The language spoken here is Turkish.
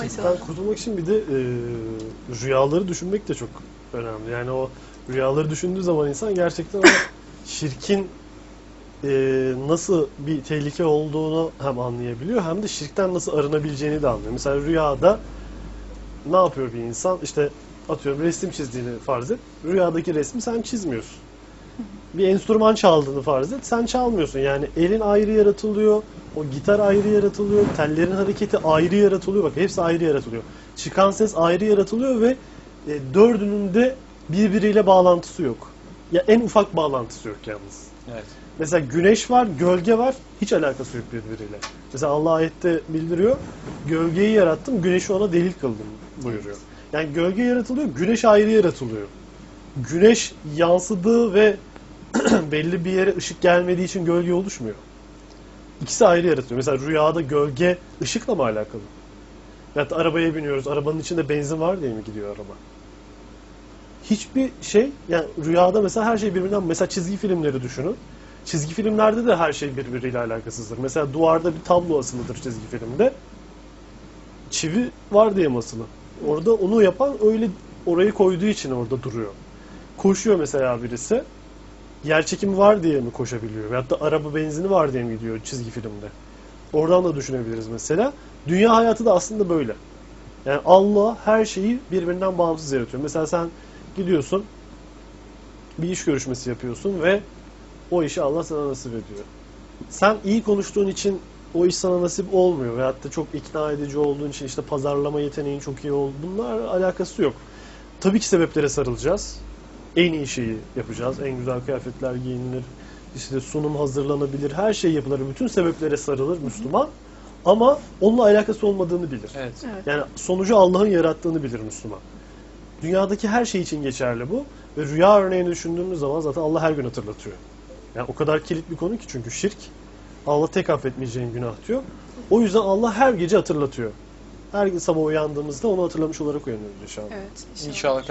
Şirkten kurtulmak için bir de e, rüyaları düşünmek de çok önemli. Yani o rüyaları düşündüğü zaman insan gerçekten o şirkin e, nasıl bir tehlike olduğunu hem anlayabiliyor hem de şirkten nasıl arınabileceğini de anlıyor. Mesela rüyada ne yapıyor bir insan? İşte atıyorum resim çizdiğini farz et. Rüyadaki resmi sen çizmiyorsun. Bir enstrüman çaldığını farz et. Sen çalmıyorsun. Yani elin ayrı yaratılıyor. O gitar ayrı yaratılıyor. Tellerin hareketi ayrı yaratılıyor. Bak hepsi ayrı yaratılıyor. Çıkan ses ayrı yaratılıyor ve e, dördünün de birbiriyle bağlantısı yok. Ya en ufak bağlantısı yok yalnız. Evet. Mesela güneş var, gölge var. Hiç alakası yok birbiriyle. Mesela Allah ayette bildiriyor. Gölgeyi yarattım, güneşi ona delil kıldım buyuruyor. Yani gölge yaratılıyor, güneş ayrı yaratılıyor. Güneş yansıdığı ve belli bir yere ışık gelmediği için gölge oluşmuyor. İkisi ayrı yaratılıyor. Mesela rüyada gölge ışıkla mı alakalı? Ya da arabaya biniyoruz, arabanın içinde benzin var diye mi gidiyor araba? Hiçbir şey, yani rüyada mesela her şey birbirinden, mesela çizgi filmleri düşünün. Çizgi filmlerde de her şey birbiriyle alakasızdır. Mesela duvarda bir tablo asılıdır çizgi filmde. Çivi var diye mi asılı? Orada onu yapan öyle orayı koyduğu için orada duruyor. Koşuyor mesela birisi. Yer çekimi var diye mi koşabiliyor? Veyahut da araba benzini var diye mi gidiyor çizgi filmde? Oradan da düşünebiliriz mesela. Dünya hayatı da aslında böyle. Yani Allah her şeyi birbirinden bağımsız yaratıyor. Mesela sen gidiyorsun bir iş görüşmesi yapıyorsun ve o işi Allah sana nasip ediyor. Sen iyi konuştuğun için o iş sana nasip olmuyor veyahut da çok ikna edici olduğun için işte pazarlama yeteneğin çok iyi oldu. Bunlar alakası yok. Tabii ki sebeplere sarılacağız. En iyi şeyi yapacağız. En güzel kıyafetler giyinilir. İşte sunum hazırlanabilir. Her şey yapılır. Bütün sebeplere sarılır Müslüman. Ama onunla alakası olmadığını bilir. Evet. Evet. Yani sonucu Allah'ın yarattığını bilir Müslüman. Dünyadaki her şey için geçerli bu. Ve rüya örneğini düşündüğümüz zaman zaten Allah her gün hatırlatıyor. Yani o kadar kilit bir konu ki çünkü şirk. Allah tek affetmeyeceğin günah diyor. O yüzden Allah her gece hatırlatıyor. Her sabah uyandığımızda onu hatırlamış olarak uyanıyoruz inşallah. Evet. İnşallah